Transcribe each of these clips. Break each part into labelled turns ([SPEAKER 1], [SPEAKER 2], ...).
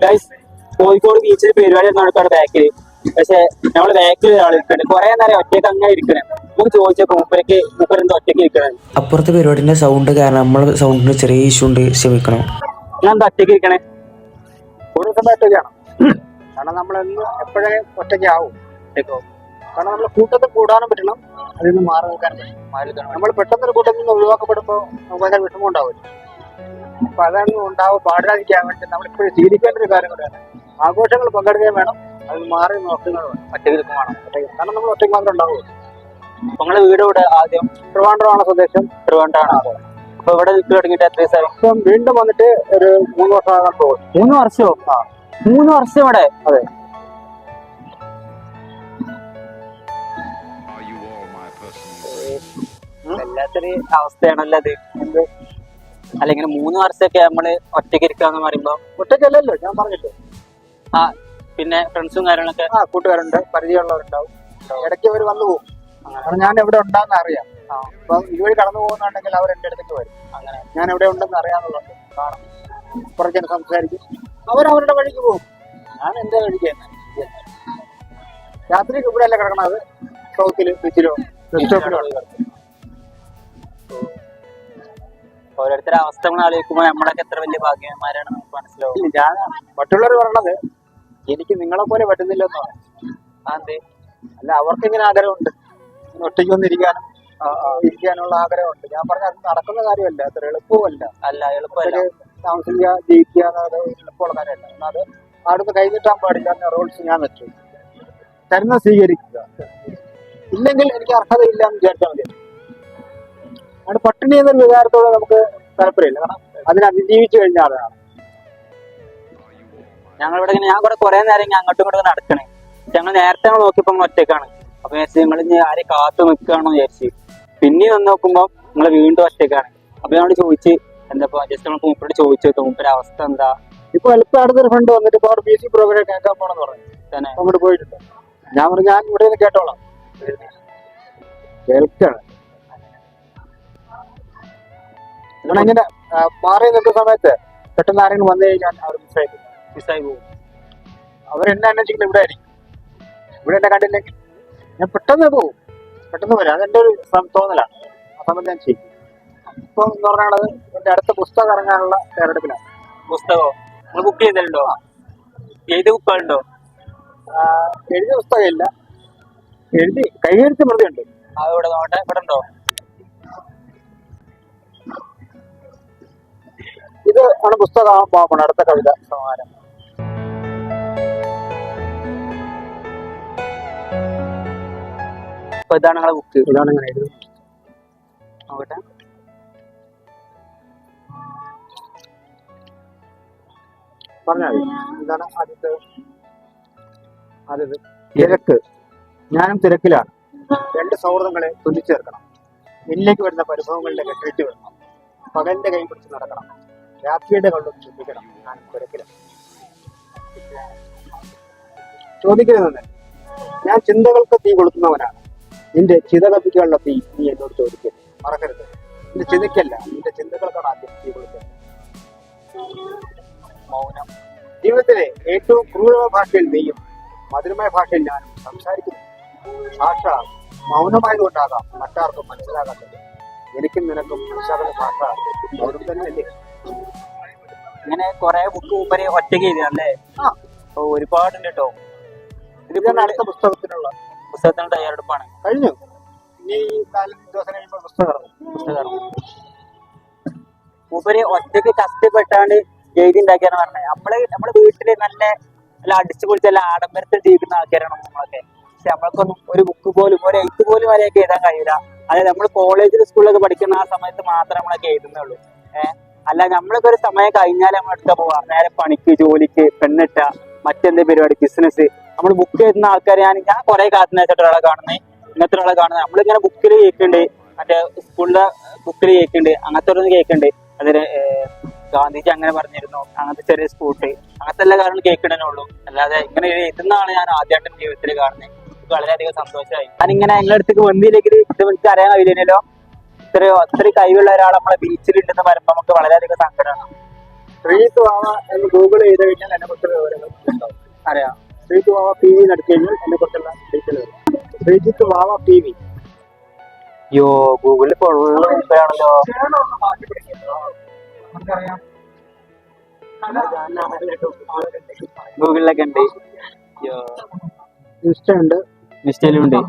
[SPEAKER 1] Guys Kozhikode ബീച്ചിൽ പരിപാടി നടക്കാണ് ബാക്കിൽ പക്ഷെ നമ്മൾ ബാക്കിൽ ഒരാൾ ഇരിക്കണ്ട് കുറെ നേരം ഒറ്റയ്ക്ക് അങ്ങനെ ഇരിക്കണേ. നമുക്ക് ചോദിച്ചപ്പോ മൂപ്പരക്ക് മൂപ്പരെന്താ ഒറ്റയ്ക്ക് ഇരിക്കണേ.
[SPEAKER 2] അപ്പുറത്തെ പരിപാടിന്റെ സൗണ്ട് കാരണം നമ്മളെ സൗണ്ടിന് ചെറിയ ഇഷ്യൂ ഉണ്ട് ക്ഷമിക്കണം.
[SPEAKER 1] ഞാൻ എന്താ ഒറ്റയ്ക്ക് ഇരിക്കണേ?
[SPEAKER 3] ഒരു ദിവസം ഒറ്റയ്ക്കാണ് കാരണം നമ്മൾ എന്ന് എപ്പോഴേ ഒറ്റയ്ക്കാവും കാരണം നമ്മൾ കൂട്ടത്തിൽ കൂടാനും പറ്റണം. അതിൽ നിന്ന് മാറി നിൽക്കാൻ പറ്റും. നമ്മൾ പെട്ടെന്നൊരു കൂട്ടത്തിൽ നിന്ന് ഒഴിവാക്കപ്പെടുമ്പോൾ നമുക്ക് ഭയങ്കര വിഷമം ഉണ്ടാവില്ല. അപ്പൊ അതൊന്നും ഉണ്ടാവും പാടാതിരിക്കാൻ വേണ്ടി നമ്മളിപ്പോഴും ശീലിക്കേണ്ട ഒരു കാര്യം കൂടെയാണ്. ആഘോഷങ്ങൾ പങ്കെടുക്കുകയും വേണം അത് മാറി നോക്കുന്നത് വേണം
[SPEAKER 1] ഒറ്റയ്ക്ക് ഇരിക്കും വേണം
[SPEAKER 3] കാരണം നമ്മൾ ഒറ്റയ്ക്ക് മാത്രമേ ഉണ്ടാവൂ
[SPEAKER 1] നിങ്ങളെ വീട് ഇവിടെ ആദ്യം
[SPEAKER 3] ട്രിവാൻഡ്രമാണ് സ്വദേശം.
[SPEAKER 1] തിരുവനന്തപുരമാണ് അപ്പൊ ഇവിടെ നിൽക്കി തുടങ്ങിയിട്ട് എത്ര ദിവസമായി?
[SPEAKER 3] ഇപ്പം വീണ്ടും വന്നിട്ട് ഒരു മൂന്ന് വർഷമാകാൻ പോകും
[SPEAKER 1] മൂന്ന് വർഷമോ? മൂന്ന് വർഷം ഇവിടെ?
[SPEAKER 3] അതെ.
[SPEAKER 1] വല്ലാത്തൊരു അവസ്ഥയാണല്ലോ അത് അല്ല ഇങ്ങനെ മൂന്ന് വർഷമൊക്കെ നമ്മൾ ഒറ്റയ്ക്ക് ഇരിക്കാന്ന് പറയുമ്പോ
[SPEAKER 3] ഒറ്റയ്ക്കല്ലല്ലോ ഞാൻ പറഞ്ഞില്ലേ?
[SPEAKER 1] ആ പിന്നെ ഫ്രണ്ട്സും കാര്യങ്ങളൊക്കെ
[SPEAKER 3] ആ കൂട്ടുകാരുണ്ട് പരിചയമുള്ളവരുണ്ടാവും. ഇടയ്ക്ക് അവർ വന്നു പോകും. അങ്ങനെ ഞാൻ എവിടെ ഉണ്ടാന്ന് അറിയാം. അപ്പൊ ഇതുവഴി കടന്നു പോകുന്നുണ്ടെങ്കിൽ അവർ എന്റെ അടുത്തേക്ക് വരും. അങ്ങനെ. ഞാൻ എവിടെ ഉണ്ടെന്ന് അറിയാന്നുള്ളത് കാരണം കുറച്ചു സംസാരിക്കും. അവർ അവരുടെ വഴിക്ക് പോകും. ഞാൻ എന്റെ വഴിക്ക് രാത്രി ഇവിടെ അല്ല കിടക്കണത്? സൗത്തിൽ ബീച്ചിലോ റെസ്റ്റോപ്പിലോ
[SPEAKER 1] ഓരോരുത്തരുടെ അവസ്ഥ ആലോചിക്കുമ്പോ നമ്മളൊക്കെ എത്ര വലിയ ഭാഗ്യന്മാരാണ് നമുക്ക് മനസ്സിലാവും.
[SPEAKER 3] ഞാൻ മറ്റുള്ളവർ പറയണത് എനിക്ക് നിങ്ങളെ പോലെ പറ്റുന്നില്ലെന്നോ
[SPEAKER 1] അതെ
[SPEAKER 3] അല്ല അവർക്ക് ഇങ്ങനെ ആഗ്രഹമുണ്ട്. ഒട്ടിക്ക് ഒറ്റയ്ക്ക് വന്നിരിക്കാനും ഇരിക്കാനുള്ള ആഗ്രഹമുണ്ട്. ഞാൻ പറഞ്ഞ അത് നടക്കുന്ന കാര്യമല്ല അത്ര എളുപ്പമല്ല.
[SPEAKER 1] അല്ല എളുപ്പമല്ല.
[SPEAKER 3] താമസിക്കുക ജീവിക്കുക എന്നത് എളുപ്പമുള്ള കാര്യമല്ല. അത് അവിടുന്ന് കൈനീട്ടാൻ പാടില്ല എന്ന റൂൾസ് ഞാൻ വെച്ചു. തരുന്ന സ്വീകരിക്കുക. ഇല്ലെങ്കിൽ എനിക്ക് അർഹതയില്ല എന്ന് വിചാരിച്ചാൽ മതി. അവിടെ പട്ടിണി എന്നൊരു വികാരത്തോടെ നമുക്ക് താല്പര്യമില്ല. കാരണം അതിനെ അതിജീവിച്ചു കഴിഞ്ഞ ആളാണ്.
[SPEAKER 1] ഞങ്ങൾ ഇവിടെ ഞാൻ കൂടെ കുറെ നേരം ഇങ്ങനെ അങ്ങോട്ടും ഇങ്ങോട്ടും നടക്കണേ. ഞങ്ങൾ നേരത്തെ ഞങ്ങൾ നോക്കിയപ്പോ ഒറ്റക്കാണ്. അപ്പൊ വിചാരിച്ചു നിങ്ങൾ ഇനി ആരെ കാത്തു നിൽക്കുകയാണോ വിചാരിച്ചു. പിന്നെ വന്ന് നോക്കുമ്പോ നിങ്ങൾ വീണ്ടും ഒറ്റക്കാണ്. അപ്പൊ ഞങ്ങളോട് ചോദിച്ച് എന്താ ജസ്റ്റ് നമ്മൾ മൂപ്പരോട് ചോദിച്ചു മൂപ്പരുടെ അവസ്ഥ എന്താ?
[SPEAKER 3] ഇപ്പൊ എളുപ്പം അടുത്തൊരു ഫ്രണ്ട് വന്നിട്ട് ഇപ്പൊ ബി സി പ്രോഗ്രാം കേൾക്കാൻ പോണെന്ന് പറഞ്ഞു.
[SPEAKER 1] തന്നെ.
[SPEAKER 3] അങ്ങോട്ട് പോയിട്ടുണ്ട്. ഞാൻ പറഞ്ഞു ഞാൻ ഇവിടെ നിന്ന് കേട്ടോളാം. കേൾക്കാണ്. ഇങ്ങനെ മാറി നിൽക്കുന്ന സമയത്ത് പെട്ടെന്ന് ആരെങ്കിലും വന്നു കഴിഞ്ഞാൽ അവർ മിസ്സായി പോകും.
[SPEAKER 1] മിസ്സായി പോകും.
[SPEAKER 3] അവരെന്നെ അന്വേഷിക്കുന്നത് ഇവിടെ ആയിരിക്കും. ഇവിടെ എന്നെ കണ്ടില്ലെങ്കിൽ ഞാൻ പെട്ടെന്ന് പോകും. പെട്ടെന്ന് വരാം. അതെന്റെ ഒരു തോന്നലാണ്. ആ സമയത്ത് ഞാൻ ചെയ്യും. ഇപ്പം എന്ന് പറഞ്ഞാൽ എന്റെ അടുത്ത പുസ്തകം ഇറങ്ങാനുള്ള തയ്യാറെടുപ്പിലാണ്.
[SPEAKER 1] പുസ്തകമോ നിങ്ങൾ ബുക്ക് ചെയ്തിട്ടുണ്ടോ ഏത്
[SPEAKER 3] ബുക്കുണ്ടോ എഴുതിയ പുസ്തകമില്ല. എഴുതി കൈയെഴുത്ത് മൃതിയുണ്ട്
[SPEAKER 1] അവിടെ ഇവിടെ നോട്ടെ ഇവിടെ ഉണ്ടോ?
[SPEAKER 3] ഇത് ആണ് പുസ്തകമാകാൻ പോകണം അടുത്ത കവിത സമാനം
[SPEAKER 1] അപ്പൊ ഇതാണ് നിങ്ങളെ ബുക്ക്
[SPEAKER 3] ഇതാണ് ഇങ്ങനെ എഴുതുന്നത്
[SPEAKER 1] നോക്കട്ടെ.
[SPEAKER 3] പറഞ്ഞാൽ ഇതാണ് ആദ്യത്തെ. ആദ്യത്തെ. തിരക്ക്. ഞാനും തിരക്കിലാണ്. രണ്ട് സൗഹൃദങ്ങളെ തുന്നിച്ചേർക്കണം. എന്നിലേക്ക് വരുന്ന പരിഭവങ്ങളിലേക്ക് കെട്ടിട്ട് വരണം പകലിന്റെ കൈ പിടിച്ച് നടക്കണം. രാത്രിയുടെ കള്ളും ചിന്തിക്കണം ഞാൻ കുരക്കിലും ചോദിക്കരുതെന്ന്. ഞാൻ ചിന്തകൾക്ക് തീ കൊളുത്തുന്നവനാണ്. നിന്റെ ചിത കത്തിക്കാനുള്ള തീ നീ എന്നോട് ചോദിക്കരുത്. മറക്കരുത്. നിന്റെ ചിതയ്ക്കല്ല നിന്റെ ചിന്തകൾക്കാണ് ആദ്യം തീ കൊളുത്തുന്നത്.
[SPEAKER 1] മൗനം.
[SPEAKER 3] ജീവിതത്തിലെ ഏറ്റവും ക്രൂരമായ ഭാഷയിൽ നീയും മധുരമായ ഭാഷയിൽ ഞാനും സംസാരിക്കുന്നു. ഭാഷ മൗനമായതുകൊണ്ടാകാം മറ്റാർക്കും മനസ്സിലാകാത്തത്. എനിക്കും നിനക്കും മനസ്സിലാകുന്ന ഭാഷ മൗനം തന്നെയല്ലേ?
[SPEAKER 1] ഇങ്ങനെ കുറെ ബുക്ക് മൂപ്പര് ഒറ്റയ്ക്ക് എഴുതിയല്ലേ
[SPEAKER 3] അല്ലേ
[SPEAKER 1] ഓ ഒരുപാടുണ്ട് കേട്ടോ ഇത്
[SPEAKER 3] ഇതാണ് അടുത്ത പുസ്തകത്തിനുള്ള
[SPEAKER 1] പുസ്തകത്തിന് തയ്യാറെടുപ്പാണ്.
[SPEAKER 3] കഴിഞ്ഞു. ഇനി നാലഞ്ച് ദിവസം കഴിയുമ്പോൾ പുസ്തകം ഇറങ്ങും.
[SPEAKER 1] പുസ്തകം മൂപ്പര് ഒറ്റയ്ക്ക് കഷ്ടപ്പെട്ടാണ്ട് എഴുതി ഉണ്ടാക്കിയാണ് പറഞ്ഞത്. നമ്മൾ നമ്മൾ വീട്ടിൽ നല്ല നല്ല അടിച്ചു പൊളിച്ച് നല്ല ആഡംബരത്തിൽ ജീവിക്കുന്ന ആൾക്കാരാണ് നമ്മളൊക്കെ. പക്ഷെ നമ്മൾക്കൊന്നും ഒരു ബുക്ക് പോലും ഒരു എഴുത്ത് പോലും വരെയൊക്കെ എഴുതാൻ കഴിയില്ല അതായത് നമ്മൾ കോളേജിൽ സ്കൂളിലൊക്കെ പഠിക്കുന്ന ആ സമയത്ത് മാത്രമേ നമ്മളൊക്കെ എഴുതുന്നുള്ളൂ. ഏഹ്? അല്ല നമ്മളൊക്കെ ഒരു സമയം കഴിഞ്ഞാൽ നമ്മൾ എടുത്താ പോവാ. നേരെ പണിക്ക് ജോലിക്ക് പെണ്ണിട്ട മറ്റെന്ത് പരിപാടി ബിസിനസ് നമ്മൾ ബുക്ക് ചെയ്യുന്ന ആൾക്കാരെ ഞാൻ ഞാൻ കുറെ കാലത്തിന് വെച്ചിട്ട് ഒരാളെ കാണുന്നേ. ഇങ്ങനത്തെ ഒരാളെ കാണുന്നത് നമ്മളിങ്ങനെ ബുക്കിൽ കേൾക്കുന്നുണ്ട് മറ്റേ സ്കൂളിലെ ബുക്കിൽ കേൾക്കുന്നുണ്ട് അങ്ങനത്തെ ഓരോന്ന് കേൾക്കുന്നുണ്ട് അതിന് ഗാന്ധിജി അങ്ങനെ പറഞ്ഞിരുന്നു. അങ്ങനത്തെ ചെറിയ സ്കൂട്ട് അങ്ങനത്തെ എല്ലാ കാര്യങ്ങളും കേൾക്കണേ ഉള്ളൂ. അല്ലാതെ ഇങ്ങനെ എഴുതുന്നതാണ് ഞാൻ ആദ്യമായിട്ട് ജീവിതത്തിൽ കാണുന്നത് വളരെയധികം സന്തോഷമായി ഞാൻ ഇങ്ങനെ നിങ്ങളുടെ അടുത്തേക്ക് വന്നില്ലെങ്കിൽ ഇത് എനിക്ക് അറിയാൻ കഴിയില്ലല്ലോ ഇത്ര അത്രയും കഴിവുള്ള ഒരാൾ നമ്മളെ ബീച്ചിലുണ്ടെന്ന് പറയുമ്പോൾ നമുക്ക് വളരെയധികം സങ്കടമാണ്.
[SPEAKER 3] ശ്രീത് വാവ എന്ന് ഗൂഗിൾ ചെയ്ത് കഴിഞ്ഞാൽ എന്നെ കുറിച്ചുള്ള വിവരങ്ങൾ അറിയാം. ശ്രീത് വാവ പി വി നടത്തി കഴിഞ്ഞാൽ എന്നെ കുറിച്ചുള്ള ഡീറ്റെയിൽ വരും. ശ്രീജിത്ത് വാവ പി വി
[SPEAKER 1] യോ ഗൂഗിളിൽ ഫുള്ള് ആണല്ലോ ഗൂഗിളിലൊക്കെ ഉണ്ട്. യോ
[SPEAKER 3] ഇൻസ്റ്റ ഉണ്ട്
[SPEAKER 1] ഇൻസ്റ്റയിലും ഉണ്ട്.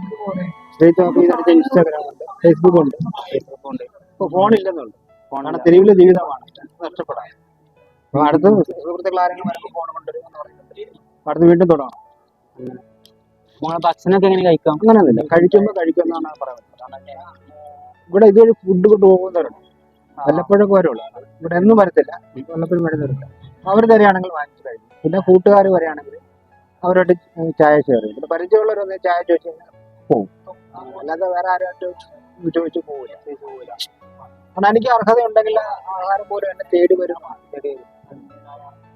[SPEAKER 3] ശ്രീത് വാവ പി നടത്തിയ ഇൻസ്റ്റാഗ്രാം ഉണ്ട്. ഫേസ്ബുക്ക് ഉണ്ട്.
[SPEAKER 1] ഫേസ്ബുക്കും ഉണ്ട്
[SPEAKER 3] ഇപ്പൊ ഫോണില്ലെന്നുള്ളു ഫോണാണ് തെരുവിലെ ജീവിതമാണ്. നഷ്ടപ്പെടാം അപ്പൊ അടുത്ത സുഹൃത്തുക്കൾ ആരെങ്കിലും വരുമ്പോൾ ഫോൺ കൊണ്ടുവരും എന്ന് പറയുന്നത് അടുത്ത് വീണ്ടും തുടങ്ങണം
[SPEAKER 1] നമ്മളെ ഭക്ഷണമൊക്കെ എങ്ങനെ കഴിക്കാം?
[SPEAKER 3] അങ്ങനെയൊന്നുമില്ല. കഴിക്കുമ്പോൾ കഴിക്കുമെന്നാണ് പറയുന്നത്. കാരണം ഇവിടെ ഇതുവഴി ഫുഡ് കൊണ്ട് പോകുന്നവരുണ്ട് വല്ലപ്പോഴൊക്കെ വരുള്ളൂ. ഇവിടെ ഒന്നും വരത്തില്ല. വല്ലപ്പോഴും വരുന്നവരുണ്ട് അവർ തരികയാണെങ്കിൽ വാങ്ങിച്ചു കഴിക്കും. പിന്നെ കൂട്ടുകാർ വരികയാണെങ്കിൽ അവരോട് ചായ ഷെയർ ചെയ്യും. പിന്നെ പരിചയമുള്ളവരൊന്ന് ചായ ചോദിച്ചു കഴിഞ്ഞാൽ പോകും അല്ലാതെ വേറെ ആരുമായിട്ട് ചോദിച്ചു പോകില്ല പോകില്ല കാരണം എനിക്ക് അർഹത ഉണ്ടെങ്കിൽ ആഹാരം പോലും എന്നെ തേടി വരും. തേടി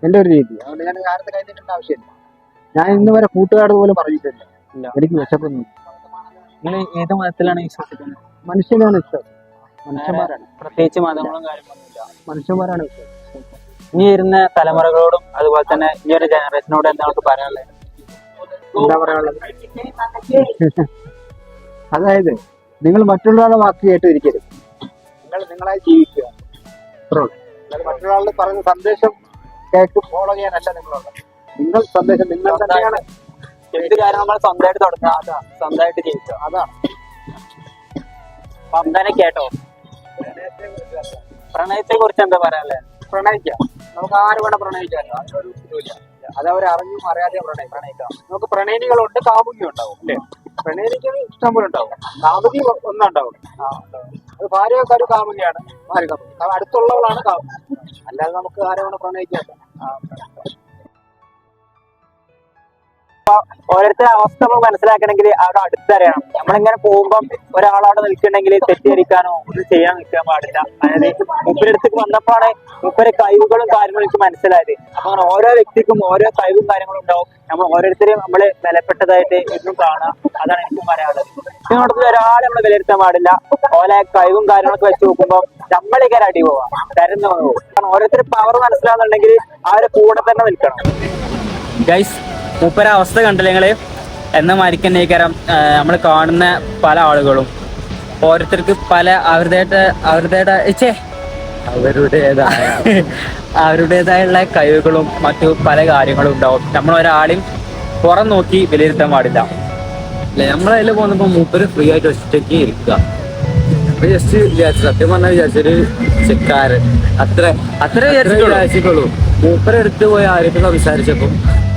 [SPEAKER 3] എന്റെ ഒരു രീതി. അതുകൊണ്ട് ഞാൻ ആഹാരത്തെ കഴിഞ്ഞിട്ടുണ്ട് ആവശ്യമില്ല. ഞാൻ ഇന്ന് വരെ കൂട്ടുകാരോട് പോലും പറഞ്ഞിട്ടില്ല. എനിക്ക് വിശക്കുന്നു
[SPEAKER 1] നിങ്ങൾ ഏത് മതത്തിലാണ് വിശ്വസിക്കുന്നത്?
[SPEAKER 3] മനുഷ്യനാണ് വിശ്വാസം. മനുഷ്യന്മാരാണ്.
[SPEAKER 1] പ്രത്യേകിച്ച് മതങ്ങളും കാര്യങ്ങളൊന്നുമില്ല
[SPEAKER 3] മനുഷ്യന്മാരാണ് വിശ്വാസം.
[SPEAKER 1] ഇനി വരുന്ന തലമുറകളോടും അതുപോലെ തന്നെ ഈ ഒരു ജനറേഷനോട് എന്താ പറയാനുള്ളത്?
[SPEAKER 3] എന്താ പറയാനുള്ളത്? അതായത് നിങ്ങൾ മറ്റുള്ളവരുടെ വാക്ക് കേട്ട് ഇരിക്കരുത് നിങ്ങൾ നിങ്ങളായി ജീവിക്കുക. മറ്റൊരാളുടെ പറയുന്ന സന്ദേശം കേട്ട് ഫോളോ ചെയ്യാനല്ല നിങ്ങളുള്ളത് നിങ്ങൾ സന്ദേശം നിങ്ങൾ തന്നെയാണ്.
[SPEAKER 1] എന്ത് കാര്യം നമ്മൾ സ്വന്തമായിട്ട് തുടങ്ങുക അതാ സ്വന്തമായിട്ട് ജീവിക്കുക.
[SPEAKER 3] അതാണ്
[SPEAKER 1] പന്തനെ കേട്ടോ. പ്രണയത്തെ കുറിച്ച് എന്താ പറയാല്ലേ
[SPEAKER 3] പ്രണയിക്കാം. നമുക്ക് ആര് വേണം പ്രണയിക്കാമല്ലോ അതിനൊരു ഇതുമില്ല അത് അവർ അറിഞ്ഞും അറിയാതെയും പ്രണയം പ്രണയിക്കാം. നമുക്ക് പ്രണയിനികളുണ്ട് കാമുകി ഉണ്ടാവും അല്ലേ? പ്രണയിനിക്ക് ഇഷ്ടം പോലെ ഉണ്ടാവും. കാമുകി ഒന്നും ഉണ്ടാവും അത് ഭാര്യയൊക്കെ ഒരു കാമുകിയാണ്. ഭാര്യ കാമുകി. അടുത്തുള്ളവളാണ് കാമുകി. അല്ലാതെ നമുക്ക് ആരെയാണ് വേണം പ്രണയിക്കാം
[SPEAKER 1] ഓരോരുത്തരുടെ അവസ്ഥ നമ്മൾ മനസ്സിലാക്കണമെങ്കിൽ അവിടെ അടുത്തറിയണം നമ്മളിങ്ങനെ പോകുമ്പോൾ ഒരാളവിടെ നിൽക്കണമെങ്കിൽ തെറ്റിദ്ധരിക്കാനോ ഒന്നും ചെയ്യാൻ നിൽക്കാൻ പാടില്ല. അതായത് മുപ്പരടുത്തേക്ക് വന്നപ്പോഴാണ് മുപ്പരെ കഴിവുകളും കാര്യങ്ങളും എനിക്ക് മനസ്സിലായത്. അപ്പൊ അങ്ങനെ ഓരോ വ്യക്തിക്കും ഓരോ കഴിവും കാര്യങ്ങളും ഉണ്ടാവും. നമ്മൾ ഓരോരുത്തരെയും നമ്മൾ വിലപ്പെട്ടതായിട്ട് എന്നും കാണാം അതാണ് എനിക്ക് പറയാനുള്ളത്. ഇതിനോടത്ത് ഒരാളെ നമ്മൾ വിലയിരുത്താൻ പാടില്ല. ഓലെ കഴിവും കാര്യങ്ങളൊക്കെ വെച്ച് നോക്കുമ്പോൾ നമ്മളിങ്ങനെ അടി പോവാം. തരുന്ന പോകും കാരണം ഓരോരുത്തർ പവർ മനസ്സിലാവുന്നുണ്ടെങ്കിൽ അവരെ കൂടെ തന്നെ നിൽക്കണം. ഗൈസ് മൂപ്പര അവസ്ഥ കണ്ടില്ല നിങ്ങൾ? എന്ന മാരിക്കന്നേക്കാരം നമ്മൾ കാണുന്ന പല ആളുകളും. ഓരോരുത്തർക്ക് പല അവരുടേതായിട്ട് അവരുടേതായ ഛേ അവരുടേതായ അവരുടേതായുള്ള കഴിവുകളും മറ്റു പല കാര്യങ്ങളും ഉണ്ടാവും. നമ്മൾ ഒരാളെയും പുറം നോക്കി വിലയിരുത്താൻ പാടില്ല.
[SPEAKER 2] അല്ലെ നമ്മളതിൽ പോകുന്നപ്പോൾ മൂപ്പര് ഫ്രീ ആയിട്ട് ഒറ്റയ്ക്ക് ഇരിക്കുക. അപ്പൊ ജസ്റ്റ് വിചാരിച്ചു സത്യം പറഞ്ഞാൽ വിചാരിച്ചൊരു ചെക്കാരൻ. അത്ര
[SPEAKER 1] അത്ര വിചാരിച്ചിട്ടുള്ളൂ.
[SPEAKER 2] വിചാരിച്ചിട്ടുള്ളൂ. മൂപ്പര് എടുത്ത് പോയി ആരൊക്കെ സംസാരിച്ചപ്പോ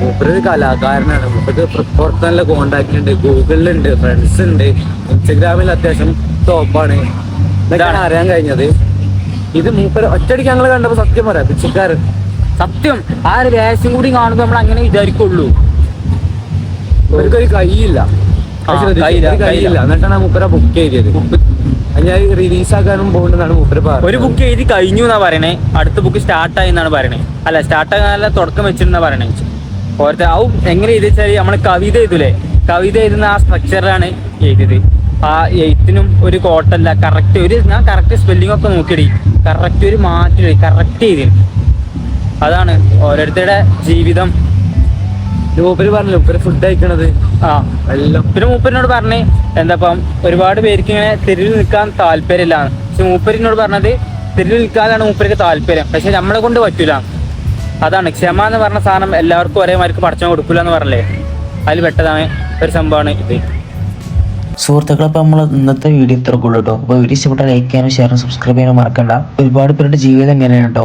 [SPEAKER 2] മൂപ്പര് ഒരു കലാകാരനാണ്. മൂപ്പർക്ക് പുറത്ത് നല്ല കോണ്ടാക്ട് ഉണ്ട് ഗൂഗിളിലുണ്ട് ഫ്രണ്ട്സ് ഉണ്ട് ഇൻസ്റ്റഗ്രാമിൽ അത്യാവശ്യം ടോപ്പാണ് ഇതൊക്കെയാണ് അറിയാൻ കഴിഞ്ഞത്. ഇത് മൂപ്പര് ഒറ്റടിക്ക് ഞങ്ങൾ കണ്ടപ്പോ സത്യം പറയാം പിച്ചക്കാരൻ
[SPEAKER 1] സത്യം ആ ഒരു വേഷം കൂടി കാണുമ്പോൾ നമ്മൾ അങ്ങനെ വിചാരിക്കുള്ളൂ.
[SPEAKER 2] ഇവർക്കൊരു കൈയില്ല
[SPEAKER 1] കൈയില്ല.
[SPEAKER 2] എന്നിട്ടാണ് മൂപ്പര ബുക്ക് ചെയ്തത് ഞാൻ റിലീസ് ആക്കാനും പോകുന്നതാണ് മൂപ്പര്
[SPEAKER 1] ഒരു ബുക്ക് എഴുതി കഴിഞ്ഞു എന്നാ പറയണേ. അടുത്ത ബുക്ക് സ്റ്റാർട്ടായി എന്നാണ് പറയണേ. അല്ല സ്റ്റാർട്ടാകാനല്ല തുടക്കം വെച്ചിട്ടുണ്ടെന്നാ പറയണേ. ഓരത്തെ ആവും എങ്ങനെ എഴുതി വെച്ചാൽ നമ്മൾ കവിത എഴുതൂലേ? കവിത എഴുതുന്ന ആ സ്ട്രക്ചറിലാണ് എഴുതിയത്. ആ എഴുത്തിനും ഒരു കോട്ടല്ല കറക്റ്റ് ഒരു ഞാൻ കറക്റ്റ് സ്പെല്ലിംഗ് ഒക്കെ നോക്കിയിടി. കറക്റ്റ് ഒരു മാറ്റി കറക്റ്റ് എഴുതി അതാണ് ഓരോരുത്തരുടെ ജീവിതം.
[SPEAKER 2] മൂപ്പര് പറഞ്ഞു മൂപ്പര് ഫുഡ് കഴിക്കണത്?
[SPEAKER 1] ആ.
[SPEAKER 2] എല്ലാം.
[SPEAKER 1] പിന്നെ മൂപ്പരിനോട് പറഞ്ഞേ എന്താപ്പം ഒരുപാട് പേർക്ക് ഇങ്ങനെ തെരുവിൽ നിൽക്കാൻ താല്പര്യമില്ല. പക്ഷെ മൂപ്പരിനോട് പറഞ്ഞത് തെരുവിൽ നിൽക്കാനാണ് മൂപ്പർക്ക് താല്പര്യം. പക്ഷെ നമ്മളെ കൊണ്ട് പറ്റൂല. അതാണ്. ക്ഷമ എന്ന് പറഞ്ഞ സാധനം എല്ലാവർക്കും ഒരേ മാർക്ക് പഠിച്ചാൽ കൊടുക്കില്ല എന്ന് പറഞ്ഞല്ലേ? അതിൽ പെട്ടതാണ് ഒരു സംഭവമാണ് ഇത്.
[SPEAKER 2] സുഹൃത്തുക്കളെ അപ്പോൾ നമ്മൾ ഇന്നത്തെ വീഡിയോ ഇത്രക്കുള്ളൂ കേട്ടോ അപ്പോൾ വീഡിയോ ഇഷ്ടപ്പെട്ട ലൈക്ക് ചെയ്യാനും ഷെയറും സബ്സ്ക്രൈബ് ചെയ്യാനും മറക്കണ്ട. ഒരുപാട് പേരുടെ ജീവിതം എങ്ങനെയാണ് കേട്ടോ